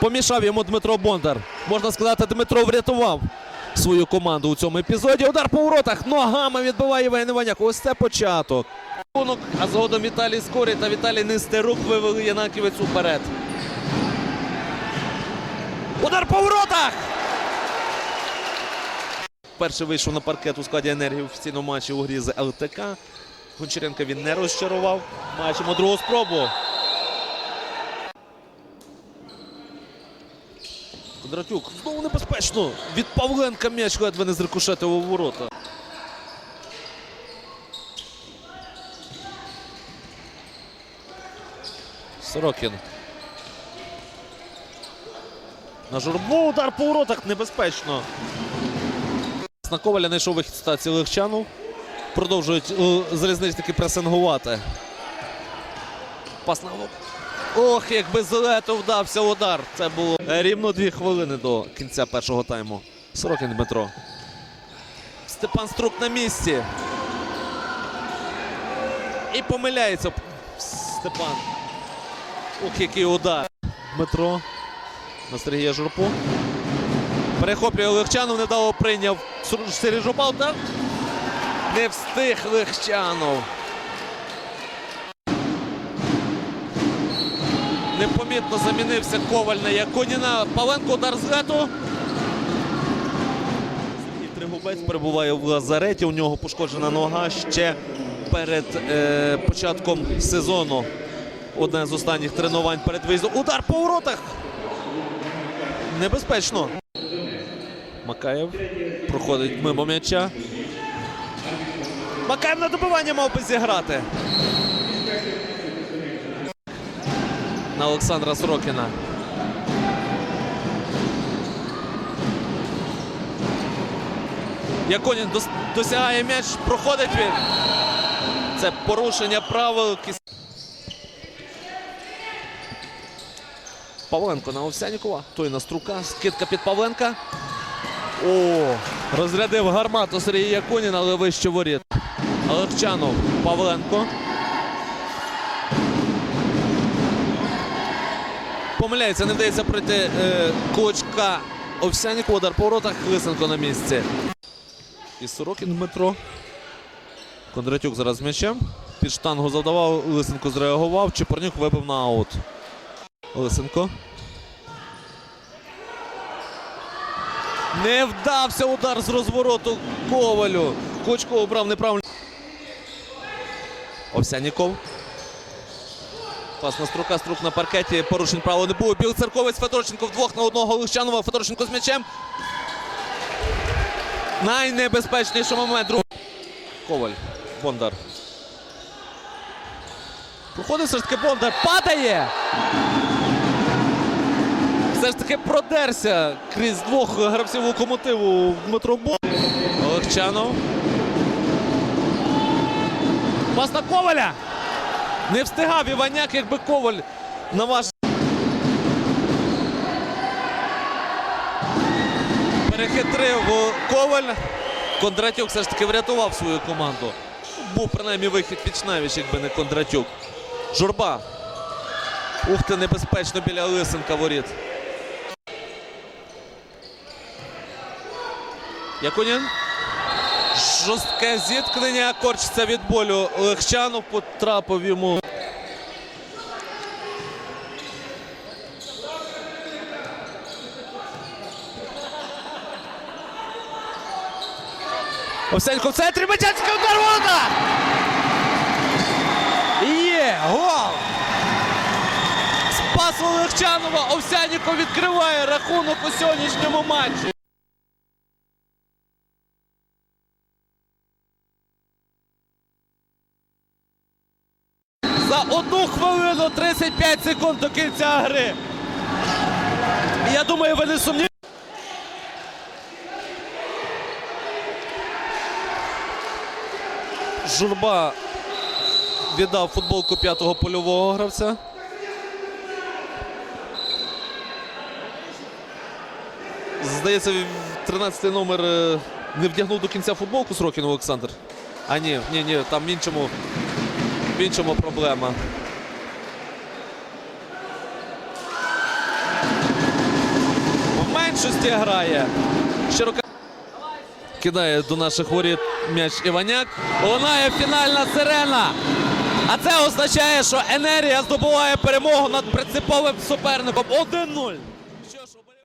Помішав йому Дмитро Бондар. Можна сказати, Дмитро врятував свою команду у цьому епізоді. Удар по воротах. Ногами відбиває Євген Іваняк. Ось це початок. А згодом Віталій Скорий та Віталій Нестерук вивели Янаківець уперед. Удар по воротах! Перший вийшов на паркет у складі енергії в офіційному матчі у грі з ЛТК. Гончаренка він не розчарував. Бачимо другу спробу. Кондратюк знову небезпечно. Від Павленка м'яч ледве не зрикошетив у ворота. Сорокін. На журбу удар по воротах небезпечно. На Коваля знайшов вихід з ситуації Легчанов. Продовжують е, залізничники пресингувати. Пас на. Ох, якби зелето вдався удар. Це було рівно дві хвилини до кінця першого тайму. Сорокін Дмитро. Степан Струк на місці. І помиляється Степан. Ох, який удар. Дмитро. На Сергія Журпу. Перехоплює Легчанов, недало прийняв Сергій Журпа. Не встиг Легчанов. Непомітно замінився Коваль на Якуніна. Павленко удар з. Сергій Тригубець перебуває в лазареті. У нього пошкоджена нога ще перед е, початком сезону. Одне з останніх тренувань перед виїздом. Удар по воротах. Небезпечно. Макаєв проходить мимо м'яча. Макаєв на добивання мав би зіграти. На Олександра Сорокіна. Яконін досягає м'яч, проходить він. Це порушення правил. Павленко на Овсянікова. Той на струка. Скидка під Павленка. О, розрядив гармату Сергій Якунін, але вище воріт. Легчанов Павленко. Помиляється, не вдається пройти е, Клочка Овсянікова. Удар по воротах. Лисенко на місці. І Сорокін Дмитро. Кондратюк зараз м'ячем. Під штангу завдавав. Лисенко зреагував. Чепурнюк вибив на аут. Лисенко. Не вдався удар з розвороту Ковалю. Кочко обрав неправильно. Овсяніков. Пас на струка, струк на паркеті. Порушень правил не було. Білоцерковець Федорченко вдвох на одного Лищанова. Федорченко з м'ячем. Найнебезпечніший момент. Друг... Коваль. Бондар. Проходить все ж таки Бондар. Падає! Все ж таки продерся крізь двох гравців локомотиву Дмитро Бондар. Олегчанов. Пас на Коваля! Не встигав Іваняк, якби Коваль на ваш. Перехитрив Коваль. Кондратюк все ж таки врятував свою команду. Був принаймні вихід від Навіч, якби не Кондратюк. Журба. Ух ти, небезпечно біля Лисенка воріт. Якунін. Жорстке зіткнення. Корчиться від болю. Легчанов потрапив йому. Овсянько в центрі Мечанська удар ворота! Є! Гол! Спас Олегчанова. Овсяніков відкриває рахунок у сьогоднішньому матчі. Одну хвилину 35 секунд до кінця гри. Я думаю, ви не сумні. Журба віддав футболку п'ятого польового гравця. Здається, 13-й номер е, не вдягнув до кінця футболку Срокін Олександр. А ні, ні, ні, там іншому, в іншому проблема. більшості грає. Щирока кидає до наших воріт м'яч Іваняк. Лунає фінальна сирена. А це означає, що енергія здобуває перемогу над принциповим суперником 1-0.